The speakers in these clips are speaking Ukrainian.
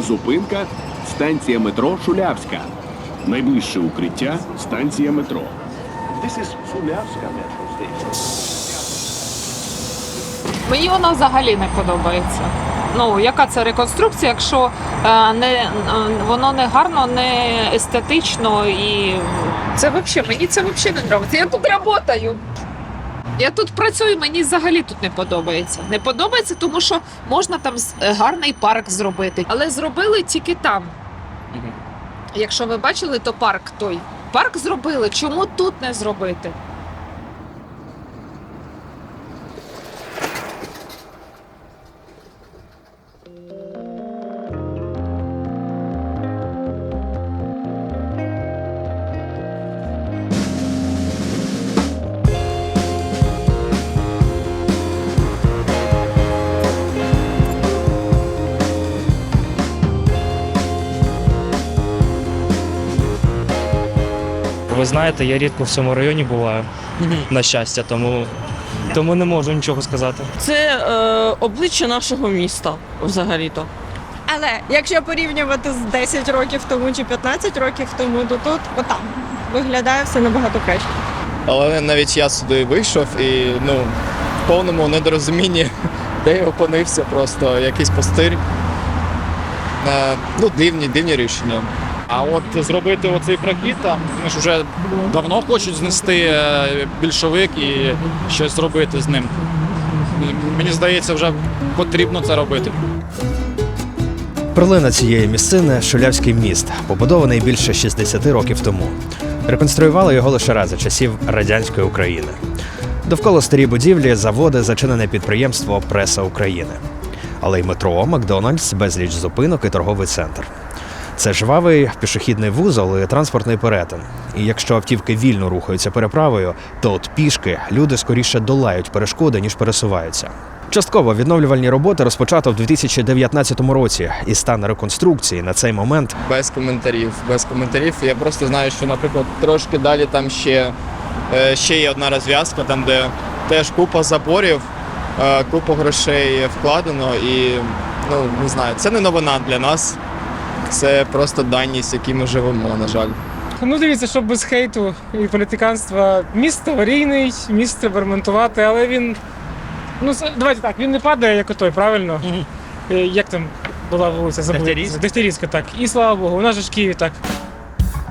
Зупинка станція метро Шулявська. Найближче укриття станція метро. This is Шулявська station. Мені вона взагалі не подобається. Ну, яка це реконструкція, якщо е, не, е, воно не гарно, не естетично і це взагалі, мені це взагалі не подобається. Я тут працюю. Я тут працюю, мені взагалі тут не подобається. Не подобається, тому що можна там е, гарний парк зробити. Але зробили тільки там. Якщо ви бачили, то парк той. Парк зробили. Чому тут не зробити? Ви знаєте, я рідко в цьому районі буваю, на щастя, тому, тому не можу нічого сказати. Це е, обличчя нашого міста взагалі-то. Але якщо порівнювати з 10 років тому чи 15 років тому, то тут отам виглядає все набагато краще. Але навіть я сюди вийшов і ну, в повному недорозумінні, де я опинився, просто якийсь пустир. Е, ну, дивні, дивні рішення. А от зробити оцей прохід там, вони ж вже давно хочуть знести е, більшовик і щось зробити з ним. Мені здається, вже потрібно це робити. Перлина цієї місцини Шулявський міст, побудований більше 60 років тому. Реконструювали його лише раз за часів радянської України. Довкола старі будівлі, заводи, зачинене підприємство Преса України. Але й метро, Макдональдс, безліч зупинок і торговий центр. Це жвавий пішохідний вузол і транспортний перетин. І якщо автівки вільно рухаються переправою, то от пішки люди скоріше долають перешкоди, ніж пересуваються. Частково відновлювальні роботи розпочато в 2019 році, і стан реконструкції на цей момент Без коментарів. Без коментарів. Я просто знаю, що, наприклад, трошки далі там ще, е, ще є одна розв'язка, там, де теж купа заборів, е, купа грошей вкладено і ну, не знаю, це не новина для нас. Це просто даність, в якій ми живемо, на жаль. Ну, дивіться, щоб без хейту і політиканства. Міст аварійний, міст треба ремонтувати, але він. Ну, давайте так, він не падає, як отой, правильно? Е, Як там була вулиця? Забув. Дегтярівська? Дегтярівська, так. І слава Богу, у нас же ж Київ так.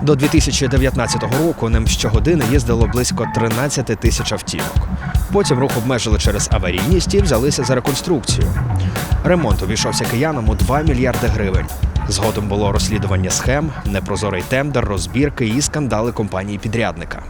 до 2019 року ним щогодини їздило близько 13 тисяч автівок. Потім рух обмежили через аварійність і взялися за реконструкцію. Ремонт обійшовся киянам у 2 мільярди гривень. Згодом було розслідування схем, непрозорий тендер, розбірки і скандали компанії підрядника.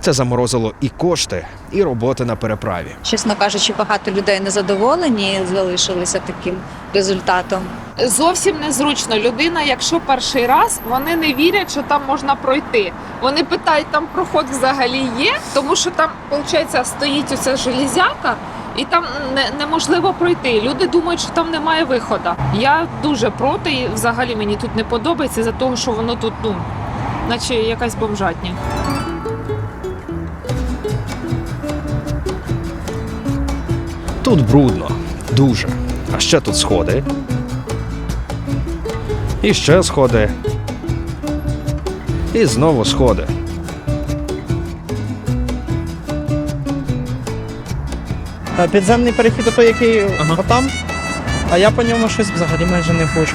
Це заморозило і кошти, і роботи на переправі. Чесно кажучи, багато людей незадоволені залишилися таким результатом. Зовсім незручно. Людина, якщо перший раз, вони не вірять, що там можна пройти. Вони питають, там проход взагалі є, тому що там, виходить, стоїть оця железяка, і там не, неможливо пройти. Люди думають, що там немає виходу. Я дуже проти, і взагалі мені тут не подобається за того, що воно тут, ну, наче якась бомжатня. Тут брудно, дуже. А ще тут сходи. І ще сходи. І знову сходи. Е, Підземний перехід той, який отам. А я по ньому щось взагалі майже не хочу.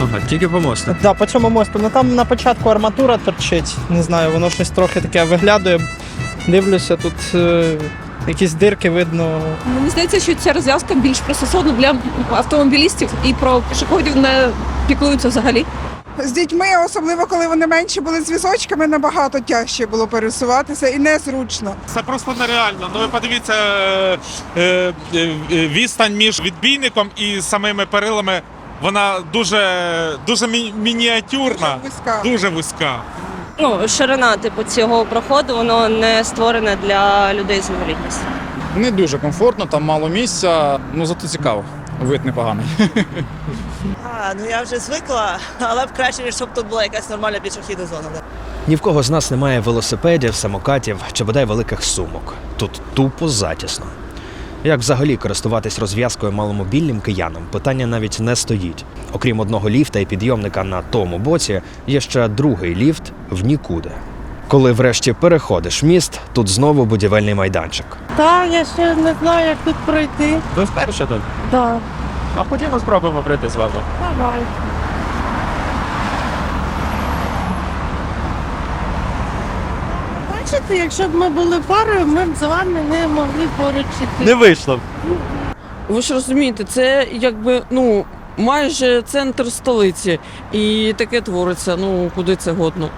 Ага, тільки по мосту. Да, по цьому мосту. Ну там на початку арматура торчить. Не знаю, воно щось трохи таке виглядає. Дивлюся, тут е, якісь дирки видно. Мені здається, що ця розв'язка більш пристосована для автомобілістів і про пішоходів не піклуються взагалі. З дітьми, особливо коли вони менші були з візочками, набагато тяжче було пересуватися і незручно. Це просто нереально. Ну ви подивіться е, е, е, відстань між відбійником і самими перилами. Вона дуже дуже мі- мініатюрна, Вузька. дуже вузька. Ну, ширина типу цього проходу, воно не створене для людей з інвалідністю. Не дуже комфортно, там мало місця, ну зато цікаво. Вид непоганий. А, ну я вже звикла, але б краще, щоб тут була якась нормальна пішохідна зона. Ні в кого з нас немає велосипедів, самокатів чи бодай великих сумок. Тут тупо затісно. Як взагалі користуватись розв'язкою маломобільним киянам, питання навіть не стоїть. Окрім одного ліфта і підйомника на тому боці, є ще другий ліфт в нікуди. Коли врешті переходиш міст, тут знову будівельний майданчик. Так, я ще не знаю, як тут пройти. Ви вперше тут? Так, А ходімо спробуємо прийти з вами. давай. Бачите, якщо б ми були парою, ми б з вами не могли поруч іти. Не вийшло. Ви ж розумієте, це якби ну майже центр столиці, і таке твориться. Ну куди це годно?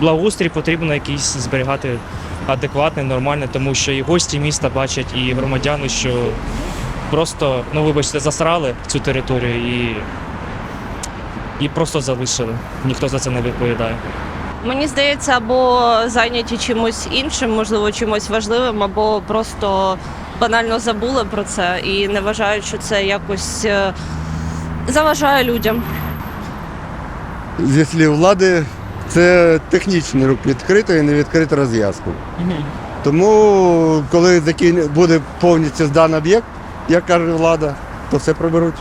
Благоустрій потрібно якийсь зберігати адекватний, нормальний, тому що і гості міста бачать, і громадяни, що просто, ну вибачте, засрали цю територію і, і просто залишили. Ніхто за це не відповідає. Мені здається, або зайняті чимось іншим, можливо, чимось важливим, або просто банально забули про це і не вважають, що це якось е, заважає людям. зі слів влади, це технічний рух відкрито і не відкрито розв'язку. Тому, коли буде повністю зданий об'єкт, як каже влада, то все приберуть.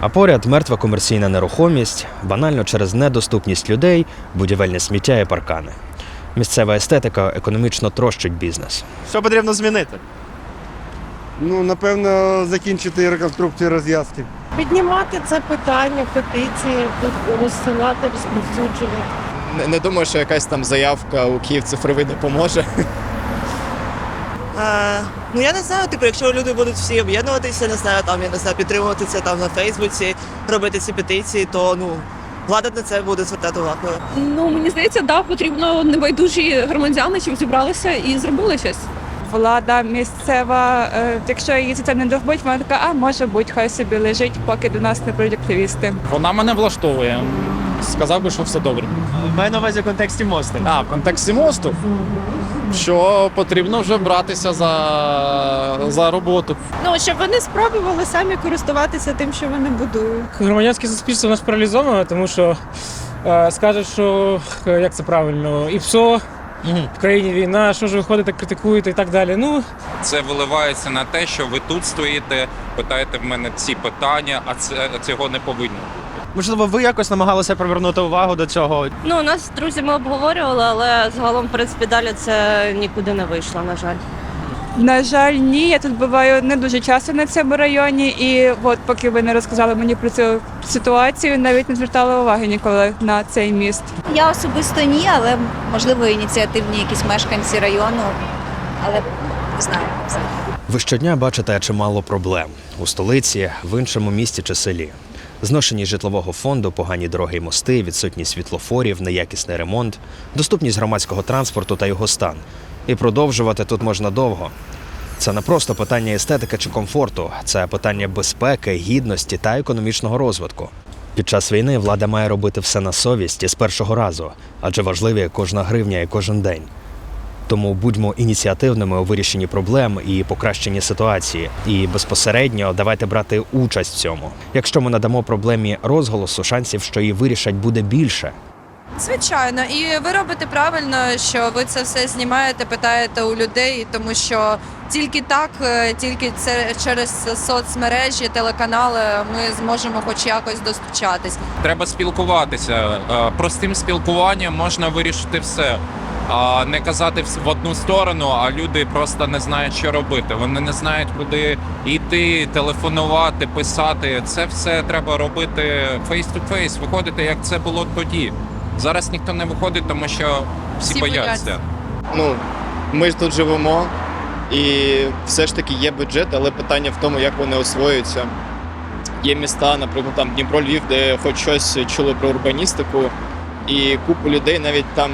А поряд мертва комерційна нерухомість, банально через недоступність людей, будівельне сміття і паркани. Місцева естетика економічно трощить бізнес. Що потрібно змінити? Ну, напевно, закінчити реконструкцію розв'язки. Піднімати це питання, петиції, розсилати, розповсюджувати. Не, не думаю, що якась там заявка у Київ цифровий допоможе. Ну я не знаю, типу, якщо люди будуть всі об'єднуватися, не знаю, там я не знаю, підтримувати це там на Фейсбуці, робити ці петиції, то ну влада на це буде звертати увагу. Ну мені здається, да, потрібно небайдужі громадяни, щоб зібралися і зробили щось. Влада місцева, е, якщо її це не довбить, вона така, а може бути, хай собі лежить, поки до нас не прийдуть активісти. Вона мене влаштовує. Сказав би, що все добре. Маю на увазі в контексті мосту. А, в контексті мосту. Що потрібно вже братися за, за роботу. Ну щоб вони спробували самі користуватися тим, що вони будують. Громадянське суспільство у нас паралізовано, тому що е, скажуть, що е, як це правильно, і ПСО, в країні війна, що ж ви ходите, критикуєте і так далі. Ну, Це виливається на те, що ви тут стоїте, питаєте в мене ці питання, а це цього не повинно. Можливо, ви якось намагалися привернути увагу до цього. Ну у нас з друзями обговорювали, але загалом, в принципі, далі це нікуди не вийшло, на жаль. На жаль, ні. Я тут буваю не дуже часто на цьому районі, і от поки ви не розказали мені про цю ситуацію, навіть не звертала уваги ніколи на цей міст. Я особисто ні, але можливо ініціативні якісь мешканці району, але не знаю. Ви щодня бачите чимало проблем у столиці, в іншому місті чи селі. Зношеність житлового фонду, погані дороги й мости, відсутність світлофорів, неякісний ремонт, доступність громадського транспорту та його стан. І продовжувати тут можна довго. Це не просто питання естетики чи комфорту, це питання безпеки, гідності та економічного розвитку. Під час війни влада має робити все на совість і з першого разу, адже важливі кожна гривня і кожен день. Тому будьмо ініціативними у вирішенні проблем і покращенні ситуації. І безпосередньо давайте брати участь в цьому. Якщо ми надамо проблемі розголосу, шансів, що її вирішать, буде більше. Звичайно, і ви робите правильно, що ви це все знімаєте, питаєте у людей, тому що тільки так, е, тільки це через соцмережі, телеканали ми зможемо хоч якось достучатись. Треба спілкуватися. Е, Простим спілкуванням можна вирішити все. А не казати в одну сторону, а люди просто не знають, що робити. Вони не знають, куди йти, телефонувати, писати. Це все треба робити face-to-face, виходити, як це було тоді. Зараз ніхто не виходить, тому що всі, Всі бояться. бояться. Ну, ми ж тут живемо, і все ж таки є бюджет, але питання в тому, як вони освоюються. Є міста, наприклад, там Дніпро, Львів, де хоч щось чули про урбаністику, і купу людей, навіть там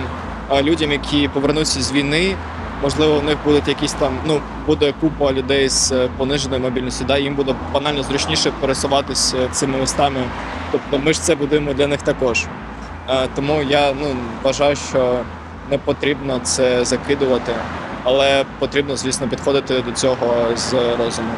людям, які повернуться з війни, можливо, у них будуть якісь там, ну, буде купа людей з е, пониженою мобільністю, да, їм буде банально зручніше пересуватися цими містами. Тобто ми ж це будуємо для них також. Е, Тому я ну, вважаю, що не потрібно це закидувати, але потрібно, звісно, підходити до цього з розумом.